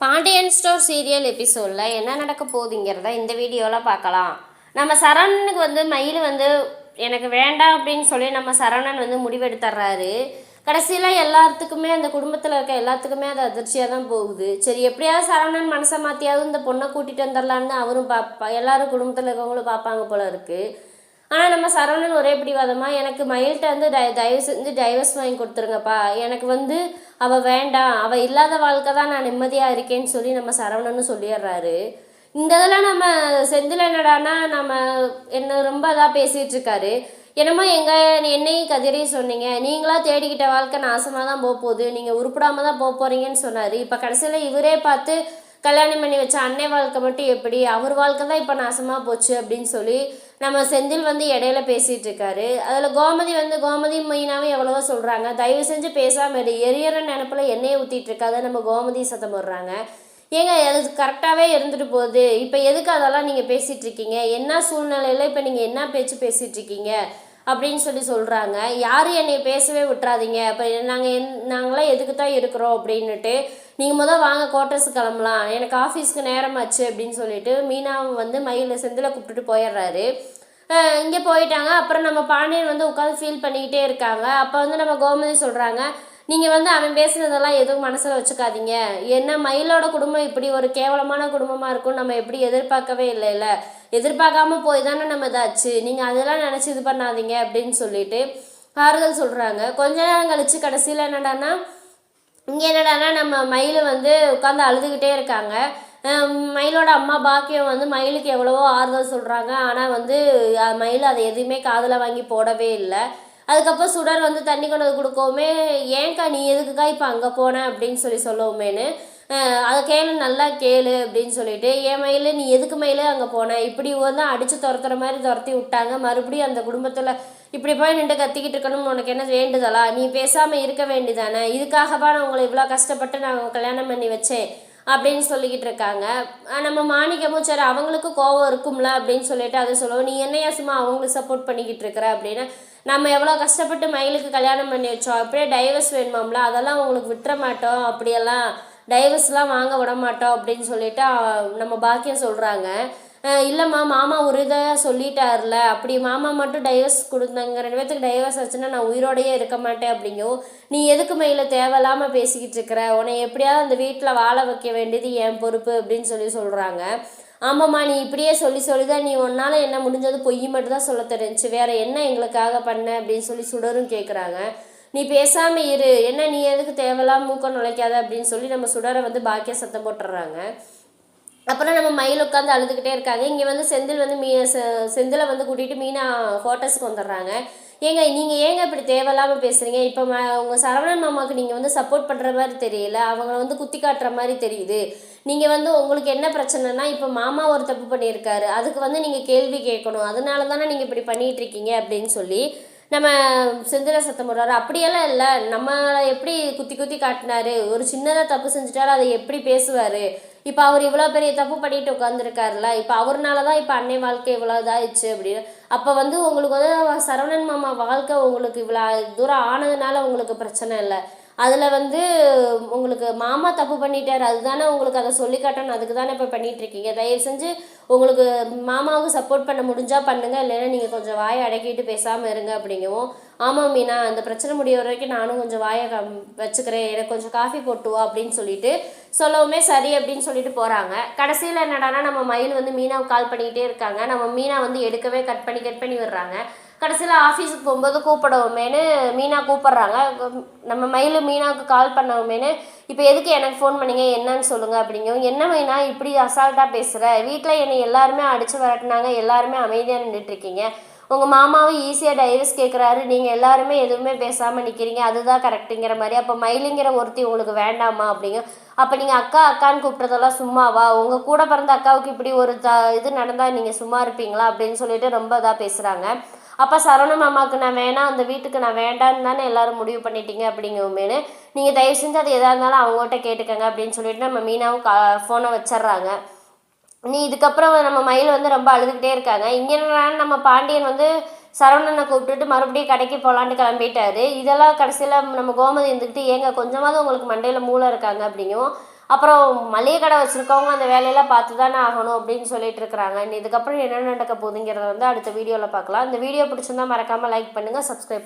Pandian store serial எபிசோடில் என்ன நடக்க போகுதுங்கிறத இந்த வீடியோவில் பார்க்கலாம். நம்ம சரவணனுக்கு வந்து மயில் வந்து எனக்கு வேண்டாம் அப்படின்னு சொல்லி நம்ம சரவணன் வந்து முடிவெடுத்துட்றாரு கடைசியில் எல்லாத்துக்குமே அந்த குடும்பத்தில் இருக்க எல்லாத்துக்குமே அது அதிர்ச்சியாக தான் போகுது. சரி எப்படியாவது சரவணன் மனசை மாற்றியாவது இந்த பொண்ணை கூட்டிகிட்டு வந்துடலான்னு அவரும் பாப்பா எல்லாரும் குடும்பத்தில் இருக்கவங்களும் பார்ப்பாங்க போல இருக்குது ஆனால் நம்ம சரவணன் ஒரே பிடிவாதமாக எனக்கு மயில்கிட்ட வந்து டை தயவு செஞ்சு டைவர்ஸ் வாங்கி கொடுத்துருங்கப்பா. எனக்கு வந்து அவள் வேண்டாம். அவள் இல்லாத வாழ்க்கை தான் நான் நிம்மதியாக இருக்கேன்னு சொல்லி நம்ம சரவணனும் சொல்லிடுறாரு. இந்த இதில் நம்ம செந்தில் என்னடானா நம்ம என்ன ரொம்ப இதாக பேசிகிட்டு இருக்காரு. என்னமோ எங்கள் என்னையும் கதிரையும் சொன்னீங்க. நீங்களாக தேடிக்கிட்ட வாழ்க்கை நாசமாக தான் போக போகுது. நீங்கள் உருப்படாமல் தான் போக போகிறீங்கன்னு சொன்னார். இப்போ கடைசியில் இவரே பார்த்து கல்யாணம் பண்ணி வச்ச அன்னை வாழ்க்கை மட்டும் எப்படி? அவர் வாழ்க்கை தான் இப்போ நாசமாக போச்சு அப்படின்னு சொல்லி நம்ம செந்தில் வந்து இடையில பேசிகிட்டு இருக்காரு. அதில் கோமதி வந்து கோமதி மெயினாகவும் எவ்வளவோ சொல்கிறாங்க தயவு செஞ்சு பேசாமல் இரு. எரியற நினப்பில் எண்ணெயை ஊற்றிட்டு இருக்காத. நம்ம கோமதி சத்தம் போடுறாங்க. ஏங்க அது கரெக்டாகவே இருந்துட்டு போகுது. இப்போ எதுக்கு அதெல்லாம் நீங்கள் பேசிகிட்டு இருக்கீங்க? என்ன சூழ்நிலையில் இப்போ நீங்கள் என்ன பேச்சு பேசிகிட்டு இருக்கீங்க? அப்படின்னு சொல்லி சொல்கிறாங்க யாரும் என்னை பேசவே விட்டுறாதீங்க. அப்போ நாங்கள் என் நாங்களாம் எதுக்கு தான் இருக்கிறோம் அப்படின்னுட்டு நீங்கள் முதல் வாங்க கோட்டர்ஸுக்கு கிளம்பலாம். எனக்கு ஆஃபீஸ்க்கு நேரமாச்சு அப்படின்னு சொல்லிட்டு மீனா வந்து மயில் செந்தில் கூப்பிட்டுட்டு போயிடுறாரு. இங்கே போயிட்டாங்க. அப்புறம் நம்ம பாண்டியன் வந்து உட்காந்து ஃபீல் பண்ணிக்கிட்டே இருக்காங்க. அப்போ வந்து நம்ம கோமதி சொல்கிறாங்க நீங்கள் வந்து அவன் பேசுனதெல்லாம் எதுவும் மனசில் வச்சுக்காதீங்க. என்ன மயிலோட குடும்பம் இப்படி ஒரு கேவலமான குடும்பமாக இருக்கும் நம்ம எப்படி எதிர்பார்க்கவே இல்லைல்ல. எதிர்பார்க்காம போய் தானே நம்ம இதாச்சு. நீங்கள் அதெல்லாம் நினச்சி இது பண்ணாதீங்க அப்படின்னு சொல்லிட்டு ஆறுதல் சொல்கிறாங்க கொஞ்ச நேரம் கழிச்சு கடைசியில் என்னடான்னா இங்கே என்னடான்னா நம்ம மயில் வந்து உட்காந்து அழுதுகிட்டே இருக்காங்க. மயிலோட அம்மா பாக்கியம் வந்து மயிலுக்கு எவ்வளவோ ஆறுதல் சொல்கிறாங்க ஆனால் வந்து மயில் அதை எதுவுமே காதில் வாங்கி போடவே இல்லை. அதுக்கப்புறம் சுடர் வந்து தண்ணி கொண்டு வந்து கொடுக்கவுமே ஏன்க்கா நீ எதுக்குக்கா இப்போ அங்கே போன? அப்படின்னு சொல்லி சொல்லவுமேனு அதை கேளு நல்லா கேளு அப்படின்னு சொல்லிட்டு என் மயில் நீ எதுக்கு மயில் அங்கே போன? இப்படி வந்து அடித்து துரத்துற மாதிரி துரத்தி விட்டாங்க. மறுபடியும் அந்த குடும்பத்தில் இப்படி போய் நின்று கத்திக்கிட்டு இருக்கணும் உனக்கு என்ன வேண்டுதலா? நீ பேசாமல் இருக்க வேண்டியதானே இதுக்காகவா நான் உங்களை இவ்வளோ கஷ்டப்பட்டு நான் கல்யாணம் பண்ணி வச்சேன்? அப்படின்னு சொல்லிக்கிட்டு இருக்காங்க. நம்ம மாணிக்கமும் சரி அவங்களுக்கு கோவம் இருக்கும்ல அப்படின்னு சொல்லிட்டு அதை சொல்லுவோம். நீ என்னையா சும்மா அவங்களுக்கு சப்போர்ட் பண்ணிக்கிட்டு இருக்கிற அப்படின்னு. நம்ம எவ்வளோ கஷ்டப்பட்டு மயிலுக்கு கல்யாணம் பண்ணி வச்சோம். அப்படியே டைவர்ஸ் வேணுமாம்ல? அதெல்லாம் உங்களுக்கு விட்டுற மாட்டோம். அப்படியெல்லாம் டைவர்ஸ்லாம் வாங்க விட மாட்டோம் அப்படின்னு சொல்லிட்டு நம்ம பாக்கியம் சொல்கிறாங்க இல்லைம்மா மாமா ஒரு இதாக சொல்லிட்டார்ல. அப்படி மாமா மட்டும் டைவர்ஸ் கொடுத்தாங்க. ரெண்டு பேர்த்துக்கு டைவர்ஸ் ஆச்சுன்னா நான் உயிரோடையே இருக்க மாட்டேன் அப்படிங்கோ. நீ எதுக்கு மயில தேவையில்லாமல் பேசிக்கிட்டு இருக்கிற? உன்னை எப்படியாவது அந்த வீட்டில் வாழ வைக்க வேண்டியது என் பொறுப்பு அப்படின்னு சொல்லி சொல்கிறாங்க ஆமாம்மா நீ இப்படியே சொல்லி சொல்லி தான் நீ உன்னால் என்ன முடிஞ்சது பொய் மட்டும் தான் சொல்ல தெரிஞ்சுச்சு வேற என்ன எங்களுக்காக பண்ண அப்படின்னு சொல்லி சுடரும் கேட்குறாங்க நீ பேசாமல் இரு. என்ன நீ எதுக்கு தேவையில்லாம மூக்கம் நுழைக்காத அப்படின்னு சொல்லி நம்ம சுடரை வந்து பாக்கியம் சத்தம் போட்டுடுறாங்க அப்புறம் நம்ம மயில் உட்காந்து அழுதுகிட்டே இருக்காங்க. இங்கே வந்து செந்தில் வந்து மீ செந்திலை வந்து கூட்டிகிட்டு மீனா ஹோட்டல்ஸுக்கு வந்துடுறாங்க. ஏங்க நீங்கள் ஏங்க இப்படி தேவையில்லாமல் பேசுகிறீங்க இப்போ ம உங்கள் சரவணன் மாமாவுக்கு நீங்கள் வந்து சப்போர்ட் பண்ணுற மாதிரி தெரியல. அவங்கள வந்து குத்தி காட்டுற மாதிரி தெரியுது. நீங்கள் வந்து உங்களுக்கு என்ன பிரச்சனைனா இப்போ மாமா ஒரு தப்பு பண்ணியிருக்காரு. அதுக்கு வந்து நீங்கள் கேள்வி கேட்கணும். அதனால தானே நீங்கள் இப்படி பண்ணிகிட்ருக்கீங்க அப்படின்னு சொல்லி நம்ம செந்தில சத்தம் போடுறாரு. அப்படியெல்லாம் இல்லை. நம்மளை எப்படி குத்தி குத்தி காட்டினாரு? ஒரு சின்னதாக தப்பு செஞ்சுட்டாலும் அதை எப்படி பேசுவார்? இப்போ அவர் இவ்வளோ பெரிய தப்பு பண்ணிட்டு உட்காந்துருக்காருல இப்போ அவர்னால தான் இப்போ அன்னை வாழ்க்கை இவ்வளோ இதாகிடுச்சு அப்படின்னு அப்போ வந்து உங்களுக்கு வந்து சரவணன் மாமா வாழ்க்கை உங்களுக்கு இவ்வளோ தூரம் ஆனதுனால உங்களுக்கு பிரச்சனை இல்லை. அதில் வந்து உங்களுக்கு மாமா தப்பு பண்ணிட்டார் அதுதானே உங்களுக்கு அதை சொல்லி காட்டணும் அதுக்கு தானே இப்போ பண்ணிகிட்ருக்கீங்க தயவு செஞ்சு உங்களுக்கு மாமாவுக்கு சப்போர்ட் பண்ண முடிஞ்சால் பண்ணுங்கள் இல்லைன்னா நீங்கள் கொஞ்சம் வாயை அடக்கிட்டு பேசாமல் இருங்க அப்படிங்கவும் ஆமாம் மீனா அந்த பிரச்சனை முடிய வரைக்கும் நானும் கொஞ்சம் வாயை கம் வச்சுக்கிறேன் எனக்கு கொஞ்சம் காஃபி போட்டுவா அப்படின்னு சொல்லிட்டு சொல்லவுமே சரி அப்படின்னு சொல்லிட்டு போகிறாங்க கடைசியில் என்னடான்னா நம்ம மயில் வந்து மீனாவுக்கு கால் பண்ணிக்கிட்டே இருக்காங்க. நம்ம மீனா வந்து எடுக்கவே கட் பண்ணி கட் பண்ணி விடுறாங்க. கடைசியில் ஆஃபீஸுக்கு போகும்போது கூப்பிடவுமேனு மீனா கூப்பிட்றாங்க. நம்ம மயில் மீனாவுக்கு கால் பண்ணவுமேனு இப்போ எதுக்கு எனக்கு ஃபோன் பண்ணிங்க? என்னன்னு சொல்லுங்கள் அப்படிங்க என்ன மீனா இப்படி அசால்ட்டாக பேசுகிற வீட்டில் என்னை எல்லாருமே அடித்து வரட்டினாங்க. எல்லாருமே அமைதியாக நின்றுட்டு இருக்கீங்க. உங்கள் மாமாவும் ஈஸியாக டைவர்ஸ் கேட்குறாரு நீங்கள் எல்லாருமே எதுவுமே பேசாமல் நிற்கிறீங்க அதுதான் கரெக்டுங்கிற மாதிரி. அப்போ மயிலுங்கிற ஒருத்தி உங்களுக்கு வேண்டாமா? அப்படிங்க அப்போ நீங்கள் அக்கா அக்கான்னு கூப்பிட்றதெல்லாம் சும்மாவா உங்கள் கூட பிறந்த அக்காவுக்கு இப்படி ஒரு த இது நடந்தால் நீங்கள் சும்மா இருப்பீங்களா? அப்படின்னு சொல்லிட்டு ரொம்ப இதாக பேசுகிறாங்க அப்போ சரவண மாமாவுக்கு நான் வேணாம் அந்த வீட்டுக்கு நான் வேண்டான்னு தானே எல்லாரும் முடிவு பண்ணிட்டீங்க அப்படிங்கவுமேனு நீங்கள் தயவு செஞ்சு அது எதாக இருந்தாலும் அவங்ககிட்ட கேட்டுக்கங்க அப்படின்னு சொல்லிட்டு நம்ம மீனாவும் கா ஃபோனை வச்சிடுறாங்க. நீ இதுக்கப்புறம் நம்ம மயில் வந்து ரொம்ப அழுதுகிட்டே இருக்காங்க. இங்கே நம்ம பாண்டியன் வந்து சரவணனை கூப்பிட்டுட்டு மறுபடியும் கடைக்கு போகலான்னு கிளம்பிட்டாரு. இதெல்லாம் கடைசியில் நம்ம கோமதி இருந்துக்கிட்டு ஏங்க கொஞ்சமாவது உங்களுக்கு மண்டையில் மூளை இருக்காங்க அப்படிங்கும் அப்புறம் மளிகை கடை வச்சுருக்கவங்க அந்த வேலையெல்லாம் பார்த்து தானே ஆகணும் அப்படின்னு சொல்லிட்டு இருக்கிறாங்க. இதுக்கப்புறம் என்ன நடக்க போகுதுங்கிறத வந்து அடுத்த வீடியோவில் பார்க்கலாம். இந்த வீடியோ பிடிச்சிருந்தா மறக்காமல் லைக் பண்ணுங்கள் சப்ஸ்கிரைப்